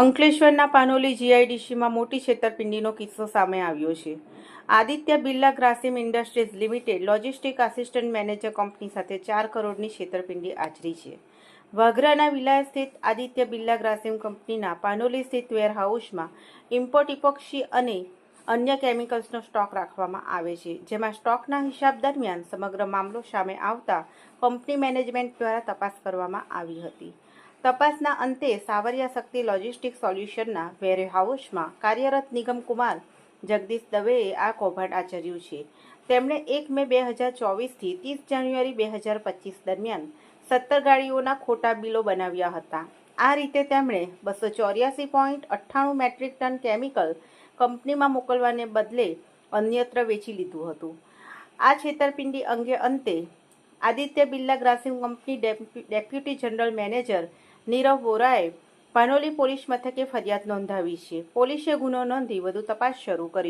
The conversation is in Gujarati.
અંકલેશ્વરના પાનોલી જીઆઈડીસીમાં મોટી છેતરપિંડીનો કિસ્સો સામે આવ્યો છે. Aditya Birla Grasim industries limited logistic assistant manager company સાથે ચાર કરોડની છેતરપિંડી આચરી છે. વાઘરાના વિલાય સ્થિત આદિત્ય બિરલા ગ્રાસિમ કંપનીના પાનોલી સ્થિત વેરહાઉસમાં ઇમ્પોર્ટ ઇપોક્સી અને અન્ય કેમિકલ્સનો સ્ટોક રાખવામાં આવે છે, જેમાં સ્ટોકના હિસાબ દરમિયાન સમગ્ર મામલો સામે આવતા કંપની મેનેજમેન્ટ દ્વારા તપાસ કરવામાં આવી હતી. તપાસના અંતે સાવરિયા શક્તિ લોજિસ્ટિક સોલ્યુશનના વેરહાઉસમાં કાર્યરત નિગમ કુમાર જગદીશ દવેએ આ કૌભાંડ આચર્યું છે. તેમણે એક મે બે હજાર ચોવીસથી ત્રીસ જાન્યુઆરી બે હજાર પચીસ દરમિયાન સત્તર ગાડીઓના ખોટા બિલો બનાવ્યા હતા. આ રીતે તેમણે બસો ચોર્યાસી પોઈન્ટ અઠ્ઠાણું મેટ્રિક ટન કેમિકલ કંપનીમાં મોકલવાને બદલે અન્યત્ર વેચી લીધું હતું. આ છેતરપિંડી અંગે અંતે આદિત્ય બિરલા ગ્રાસિમ કંપની ડેપ્યુ- ડેપ્યુટી જનરલ મેનેજર નીરવ વોરાએ પાનોલી પોલીસ મથકે ફરિયાદ નોંધાવી છે. પોલીસે ગુનો નોંધી વધુ તપાસ શરૂ કરી